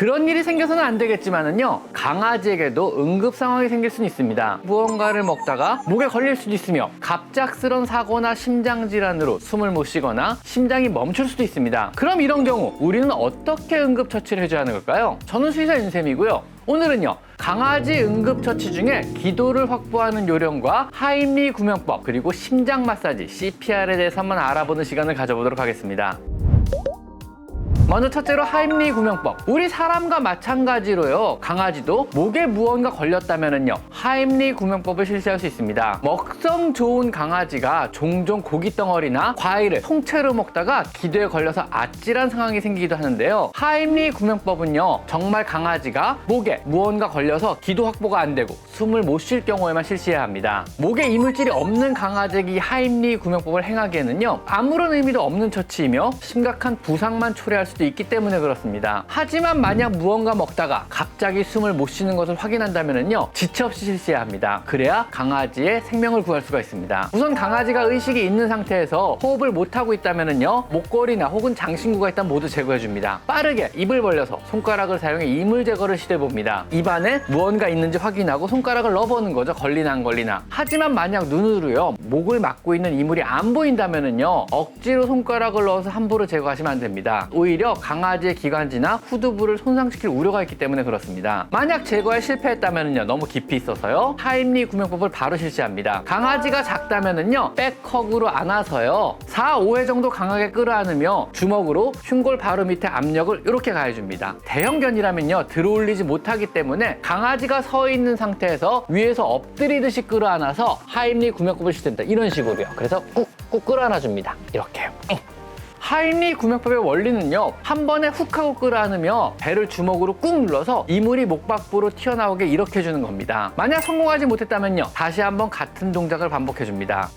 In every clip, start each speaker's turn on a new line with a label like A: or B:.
A: 그런 일이 생겨서는 안 되겠지만은요 강아지에게도 응급 상황이 생길 수는 있습니다 무언가를 먹다가 목에 걸릴 수도 있으며 갑작스런 사고나 심장 질환으로 숨을 못 쉬거나 심장이 멈출 수도 있습니다 그럼 이런 경우 우리는 어떻게 응급 처치를 해줘야 하는 걸까요? 저는 수의사 윤쌤이고요 오늘은요 강아지 응급처치 중에 기도를 확보하는 요령과 하임리 구명법 그리고 심장 마사지 CPR에 대해서 한번 알아보는 시간을 가져보도록 하겠습니다. 먼저 첫째로 하임리 구명법. 우리 사람과 마찬가지로요. 강아지도 목에 무언가 걸렸다면은요. 하임리 구명법을 실시할 수 있습니다. 먹성 좋은 강아지가 종종 고기 덩어리나 과일을 통째로 먹다가 기도에 걸려서 아찔한 상황이 생기기도 하는데요. 하임리 구명법은요. 정말 강아지가 목에 무언가 걸려서 기도 확보가 안 되고 숨을 못 쉴 경우에만 실시해야 합니다. 목에 이물질이 없는 강아지에게 이 하임리 구명법을 행하기에는요. 아무런 의미도 없는 처치이며 심각한 부상만 초래할 수도 있기 때문에 그렇습니다. 하지만 만약 무언가 먹다가 갑자기 숨을 못 쉬는 것을 확인한다면요. 지체 없이 실시해야 합니다. 그래야 강아지의 생명을 구할 수가 있습니다. 우선 강아지가 의식이 있는 상태에서 호흡을 못 하고 있다면요. 목걸이나 혹은 장신구가 있다면 모두 제거해 줍니다. 빠르게 입을 벌려서 손가락을 사용해 이물 제거를 시도해 봅니다. 입안에 무언가 있는지 확인하고 손가락을 넣어보는 거죠. 걸리나 안 걸리나. 하지만 만약 눈으로요. 목을 막고 있는 이물이 안 보인다면요. 억지로 손가락을 넣어서 함부로 제거하시면 안 됩니다. 오히려 강아지의 기관지나 후두부를 손상시킬 우려가 있기 때문에 그렇습니다. 만약 제거에 실패했다면요. 너무 깊이 있어서요. 하임리 구명법을 바로 실시합니다. 강아지가 작다면요. 백허그로 안아서요. 4, 5회 정도 강하게 끌어안으며 주먹으로 흉골 바로 밑에 압력을 이렇게 가해줍니다. 대형견이라면요. 들어올리지 못하기 때문에 강아지가 서 있는 상태에서 위에서 엎드리듯이 끌어안아서 하임리 구명법을 실시합니다. 이런 식으로요. 그래서 꾹꾹 끌어안아줍니다. 이렇게요. 하임리 구명법의 원리는요 한 번에 훅 하고 끌어안으며 배를 주먹으로 꾹 눌러서 이물이 목 밖으로 튀어나오게 이렇게 해주는 겁니다. 만약 성공하지 못했다면요 다시 한번 같은 동작을 반복해 줍니다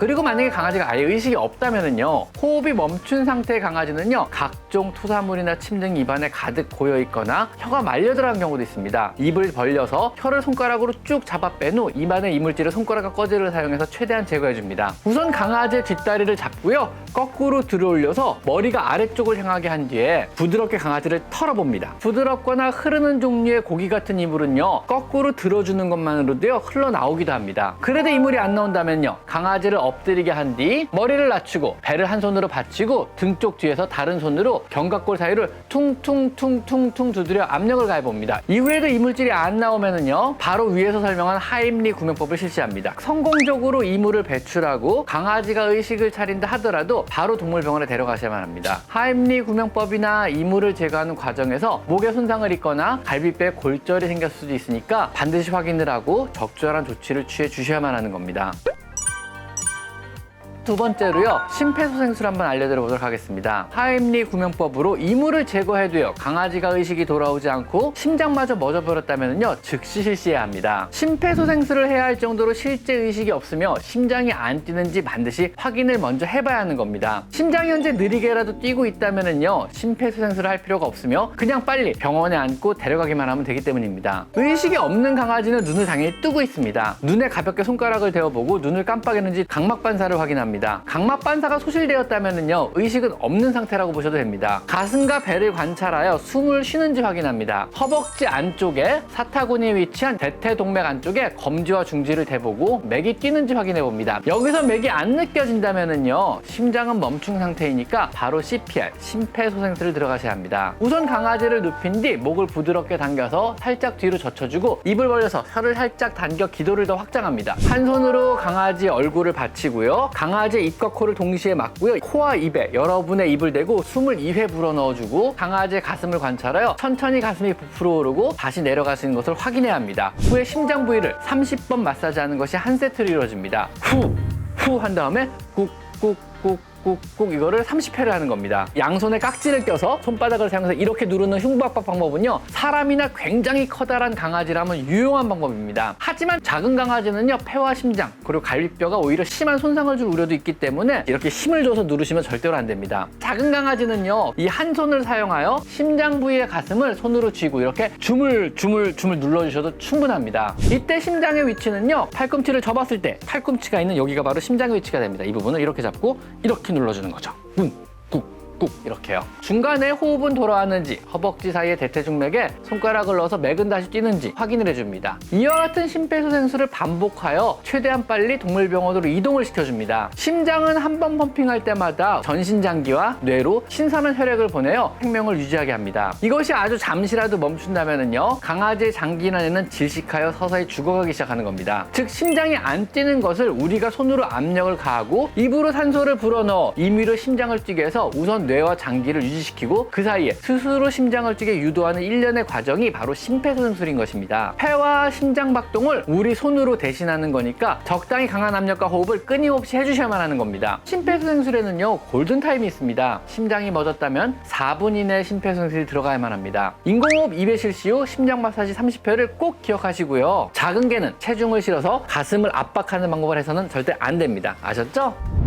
A: 그리고 만약에 강아지가 아예 의식이 없다면요 호흡이 멈춘 상태의 강아지는요 각종 토사물이나 침등 입안에 가득 고여 있거나 혀가 말려 들어간 경우도 있습니다. 입을 벌려서 혀를 손가락으로 쭉 잡아 뺀 후 입안의 이물질을 손가락과 꺼지를 사용해서 최대한 제거해 줍니다. 우선 강아지의 뒷다리를 잡고요 거꾸로 들어올려서 머리가 아래쪽을 향하게 한 뒤에 부드럽게 강아지를 털어봅니다. 부드럽거나 흐르는 종류의 고기 같은 이물은요 거꾸로 들어주는 것만으로도요 흘러나오기도 합니다. 그래도 이물이 안 나온다면요 강아지를 엎드리게 한 뒤 머리를 낮추고 배를 한 손으로 받치고 등 쪽 뒤에서 다른 손으로 견갑골 사이를 퉁퉁퉁퉁퉁 두드려 압력을 가해봅니다. 이후에도 이물질이 안 나오면은요 바로 위에서 설명한 하임리 구명법을 실시합니다. 성공적으로 이물을 배출하고 강아지가 의식을 차린다 하더라도 바로 동물병원에 데려가셔야만 합니다. 하임리 구명법이나 이물을 제거하는 과정에서 목에 손상을 입거나 갈비뼈에 골절이 생겼을 수도 있으니까 반드시 확인을 하고 적절한 조치를 취해 주셔야만 하는 겁니다. 두 번째로요 심폐소생술 한번 알려드려 보도록 하겠습니다. 하임리 구명법으로 이물을 제거해도요 강아지가 의식이 돌아오지 않고 심장마저 멎어버렸다면요 즉시 실시해야 합니다. 심폐소생술을 해야 할 정도로 실제 의식이 없으며 심장이 안 뛰는지 반드시 확인을 먼저 해봐야 하는 겁니다. 심장이 현재 느리게라도 뛰고 있다면요 심폐소생술을 할 필요가 없으며 그냥 빨리 병원에 안고 데려가기만 하면 되기 때문입니다. 의식이 없는 강아지는 눈을 당연히 뜨고 있습니다. 눈에 가볍게 손가락을 대어보고 눈을 깜빡했는지 각막 반사를 확인합니다 각막 반사가 소실되었다면요 의식은 없는 상태라고 보셔도 됩니다. 가슴과 배를 관찰하여 숨을 쉬는지 확인합니다. 허벅지 안쪽에 사타구니에 위치한 대퇴동맥 안쪽에 검지와 중지를 대보고 맥이 뛰는지 확인해 봅니다. 여기서 맥이 안 느껴진다면요 심장은 멈춘 상태이니까 바로 CPR 심폐소생술을 들어가셔야 합니다. 우선 강아지를 눕힌 뒤 목을 부드럽게 당겨서 살짝 뒤로 젖혀주고 입을 벌려서 혀를 살짝 당겨 기도를 더 확장합니다. 한 손으로 강아지 얼굴을 받치고요. 강아지 입과 코를 동시에 막고요. 코와 입에 여러분의 입을 대고 숨을 2회 불어 넣어주고 강아지의 가슴을 관찰하여 천천히 가슴이 부풀어 오르고 다시 내려가시는 것을 확인해야 합니다. 후에 심장 부위를 30번 마사지하는 것이 한 세트로 이루어집니다. 후, 후 한 다음에 꾹 꾹 꾹 꾹꾹 이거를 30회를 하는 겁니다. 양손에 깍지를 껴서 손바닥을 사용해서 이렇게 누르는 흉부압박 방법은요. 사람이나 굉장히 커다란 강아지라면 유용한 방법입니다. 하지만 작은 강아지는요. 폐와 심장 그리고 갈비뼈가 오히려 심한 손상을 줄 우려도 있기 때문에 이렇게 힘을 줘서 누르시면 절대로 안 됩니다. 작은 강아지는요. 이 한 손을 사용하여 심장 부위의 가슴을 손으로 쥐고 이렇게 주물 주물 주물 눌러주셔도 충분합니다. 이때 심장의 위치는요. 팔꿈치를 접었을 때 팔꿈치가 있는 여기가 바로 심장의 위치가 됩니다. 이 부분을 이렇게 잡고 이렇게 눌러주는 거죠. 응, 꾹, 꾹 이렇게요. 중간에 호흡은 돌아왔는지 허벅지 사이에 대퇴중맥에 손가락을 넣어서 맥은 다시 뛰는지 확인을 해줍니다. 이와 같은 심폐소생술을 반복하여 최대한 빨리 동물병원으로 이동을 시켜줍니다. 심장은 한 번 펌핑할 때마다 전신 장기와 뇌로 신선한 혈액을 보내어 생명을 유지하게 합니다. 이것이 아주 잠시라도 멈춘다면요 강아지의 장기난에는 질식하여 서서히 죽어가기 시작하는 겁니다. 즉 심장이 안 뛰는 것을 우리가 손으로 압력을 가하고 입으로 산소를 불어넣어 임의로 심장을 뛰게 해서 우선 뇌와 장기를 유지시키고 그 사이에 스스로 심장을 뛰게 유도하는 일련의 과정이 바로 심폐소생술인 것입니다. 폐와 심장 박동을 우리 손으로 대신하는 거니까 적당히 강한 압력과 호흡을 끊임없이 해주셔야만 하는 겁니다. 심폐소생술에는요 골든 타임이 있습니다. 심장이 멎었다면 4분 이내 심폐소생술이 들어가야만 합니다. 인공호흡 2회 실시 후 심장 마사지 30회를 꼭 기억하시고요. 작은 개는 체중을 실어서 가슴을 압박하는 방법을 해서는 절대 안 됩니다. 아셨죠?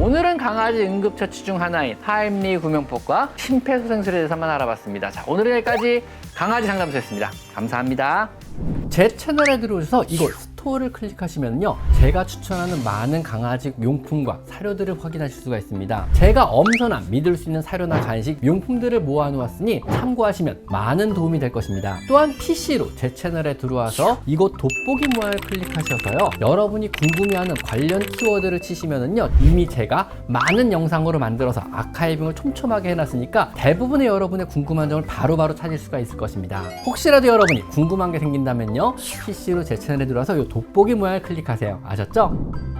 A: 오늘은 강아지 응급처치 중 하나인 하임리 구명법과 심폐소생술에 대해서만 알아봤습니다. 자, 오늘은 여기까지 강아지 상담소였습니다. 감사합니다. 제 채널에 들어오셔서 이거 스토어를 클릭하시면요. 제가 추천하는 많은 강아지 용품과 사료들을 확인하실 수가 있습니다. 제가 엄선한 믿을 수 있는 사료나 간식, 용품들을 모아 놓았으니 참고하시면 많은 도움이 될 것입니다. 또한 PC로 제 채널에 들어와서 이곳 돋보기 모양을 클릭하셔서요. 여러분이 궁금해하는 관련 키워드를 치시면은요. 이미 제가 많은 영상으로 만들어서 아카이빙을 촘촘하게 해놨으니까 대부분의 여러분의 궁금한 점을 바로바로 찾을 수가 있을 것입니다. 혹시라도 여러분이 궁금한 게 생긴다면 요. PC로 제 채널에 들어와서 이 돋보기 모양을 클릭하세요. 아셨죠?